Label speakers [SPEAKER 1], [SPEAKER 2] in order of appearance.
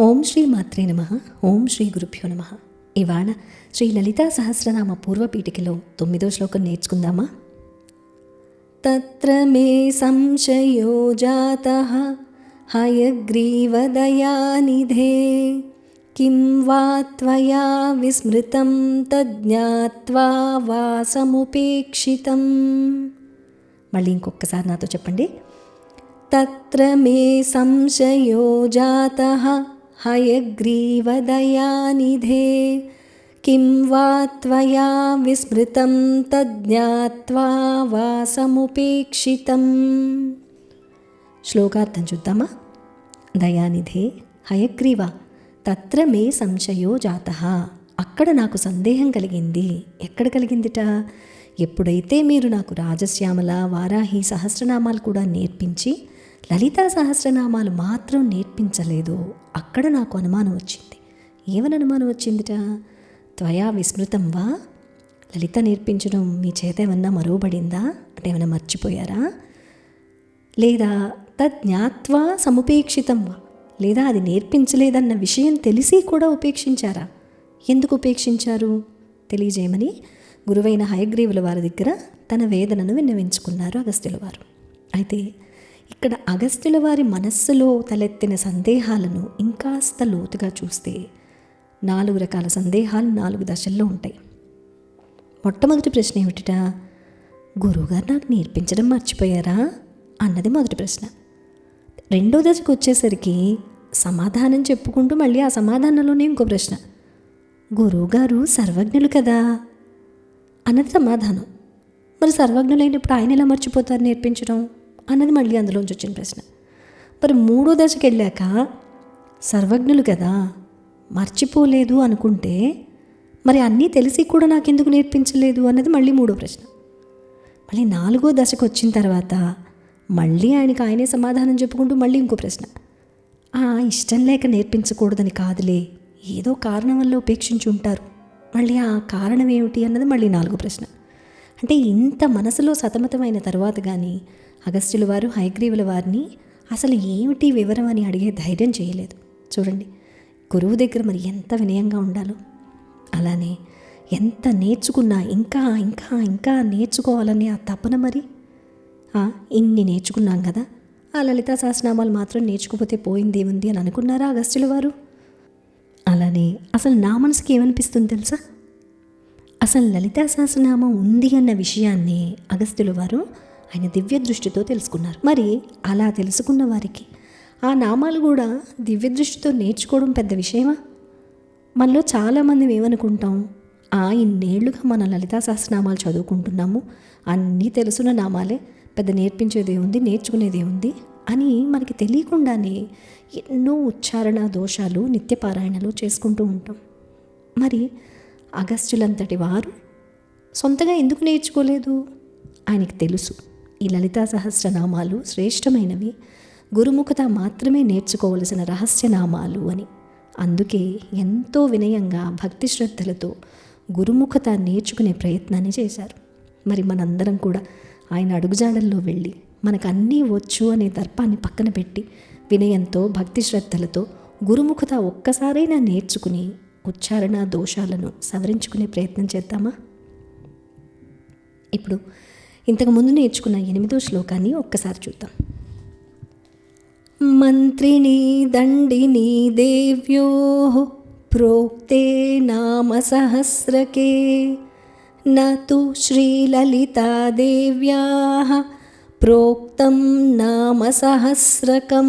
[SPEAKER 1] ఓం శ్రీ మాత్రే నమ ఓం శ్రీ గురుభ్యో నమ. ఇవాళ శ్రీ లలితా సహస్రనామ పూర్వపీఠికలో తొమ్మిదో శ్లోకం నేర్చుకుందామా? తత్ర మే సంశయో జాత హయగ్రీవదయానిధే. కిం వా త్వయా విస్మృతం తజ్ఞాత్వా వాసముపేక్షితం. మళ్ళీ ఇంకొకసారి నాతో చెప్పండి. తత్ర మే సంశయో జాత హయగ్రీవదయానిధే కిం వా త్వయా విస్మృతం తజ్ఞాత్వా వాసముపేక్షితం శ్లోకార్థం చూద్దామా దయానిధే హయగ్రీవ తత్ర మే సంశయో జాత అక్కడ నాకు సందేహం కలిగింది. ఎక్కడ కలిగిందిట? ఎప్పుడైతే మీరు నాకు రాజశ్యామల వారాహి సహస్రనామాలు కూడా నేర్పించి లలితా సహస్రనామాలు మాత్రం నేర్పించలేదు. అక్కడ నాకు అనుమానం వచ్చింది. ఏమని అనుమానం వచ్చిందిట? త్వయా విస్మృతం వా? లలిత నేర్పించడం మీ చేత ఏమన్నా మరువబడిందా? అంటే ఏమైనా మర్చిపోయారా? లేదా తజ్ఞాత్వా సముపేక్షితం వా? లేదా అది నేర్పించలేదన్న విషయం తెలిసి కూడా ఉపేక్షించారా? ఎందుకు ఉపేక్షించారు? తెలియజేయమని గురువైన హయగ్రీవుల వారి దగ్గర తన వేదనను విన్నవించుకున్నారు అగస్త్యుల వారు. అయితే ఇక్కడ అగస్త్యుల వారి మనస్సులో తలెత్తిన సందేహాలను ఇంకాస్త లోతుగా చూస్తే నాలుగు రకాల సందేహాలు నాలుగు దశల్లో ఉంటాయి. మొట్టమొదటి ప్రశ్న ఏమిటిట? గురువుగారు నాకు నేర్పించడం మర్చిపోయారా? అన్నది మొదటి ప్రశ్న. రెండో దశకు వచ్చేసరికి సమాధానం చెప్పుకుంటూ మళ్ళీ ఆ సమాధానంలోనే ఇంకో ప్రశ్న. గురువుగారు సర్వజ్ఞులు కదా? అన్నది సమాధానం. మరి సర్వజ్ఞులైనప్పుడు ఆయన ఎలా మర్చిపోతారు నేర్పించడం? అన్నది మళ్ళీ అందులోంచి వచ్చిన ప్రశ్న. మరి మూడో దశకి వెళ్ళాక సర్వజ్ఞులు కదా మర్చిపోలేదు అనుకుంటే మరి అన్నీ తెలిసి కూడా నాకెందుకు నేర్పించలేదు అన్నది మళ్ళీ మూడో ప్రశ్న. మళ్ళీ నాలుగో దశకు వచ్చిన తర్వాత మళ్ళీ ఆయనకి ఆయనే సమాధానం చెప్పుకుంటూ మళ్ళీ ఇంకో ప్రశ్న. ఆ ఇష్టం లేక నేర్పించకూడదని కాదులే ఏదో కారణం వల్ల ఉపేక్షించి ఉంటారు. మళ్ళీ ఆ కారణం ఏమిటి అన్నది మళ్ళీ నాలుగో ప్రశ్న. అంటే ఇంత మనసులో సతమతమైన తర్వాత కానీ అగస్త్యుల వారు హైగ్రీవుల వారిని అసలు ఏమిటి వివరం అని అడిగే ధైర్యం చేయలేదు. చూడండి గురువు దగ్గర మరి ఎంత వినయంగా ఉండాలో. అలానే ఎంత నేర్చుకున్నా ఇంకా ఇంకా ఇంకా నేర్చుకోవాలని ఆ తపన మరి? ఆ, ఇన్ని నేర్చుకున్నాం కదా. ఆ లలితా సహస్రనామాలు మాత్రం నేర్చుకోపోతే పోయింది ఏముంది అని అనుకున్నారా అగస్త్యుల వారు? అలానే అసలు నా మనసుకి ఏమనిపిస్తుంది తెలుసా? అసలు లలితా సహస్రనామం ఉంది అన్న విషయాన్ని అగస్త్యుల వారు ఆయన దివ్య దృష్టితో తెలుసుకున్నారు. మరి అలా తెలుసుకున్న వారికి ఆ నామాలు కూడా దివ్య దృష్టితో నేర్చుకోవడం పెద్ద విషయమా? మనలో చాలామంది ఏమనుకుంటాం ఆ ఇన్నేళ్ళుగా మన లలితా సహస్రనామాలు చదువుకుంటున్నాము. అన్నీ తెలుసున్న నామాలే. పెద్ద నేర్పించేదే ఉంది నేర్చుకునేదే ఉంది అని మనకి తెలియకుండానే ఎన్నో ఉచ్చారణ దోషాలు నిత్యపారాయణలు చేసుకుంటూ ఉంటాం. మరి అగస్త్యులంతటి వారు సొంతగా ఎందుకు నేర్చుకోలేదు? ఆయనకి తెలుసు. ఈ లలితా సహస్రనామాలు శ్రేష్టమైనవి. గురుముఖత మాత్రమే నేర్చుకోవలసిన రహస్యనామాలు అని. అందుకే ఎంతో వినయంగా భక్తి శ్రద్ధలతో గురుముఖత నేర్చుకునే ప్రయత్నాన్ని చేశారు. మరి మనందరం కూడా ఆయన అడుగుజాడల్లో వెళ్ళి మనకు అన్నీ వచ్చు అనే దర్పాన్ని పక్కన పెట్టి వినయంతో భక్తి శ్రద్ధలతో గురుముఖత ఒక్కసారైనా నేర్చుకుని ఉచ్చారణ దోషాలను సవరించుకునే ప్రయత్నం చేద్దామా? ఇప్పుడు ఇంతకు ముందు నేర్చుకున్న ఎనిమిదో శ్లోకాన్ని ఒక్కసారి చూద్దాం. మంత్రిణీ దండినీ దేవ్యో ప్రోక్తే నామ సహస్రకే నతు శ్రీలలితాదేవ్యా ప్రోక్తం నామ సహస్రకం.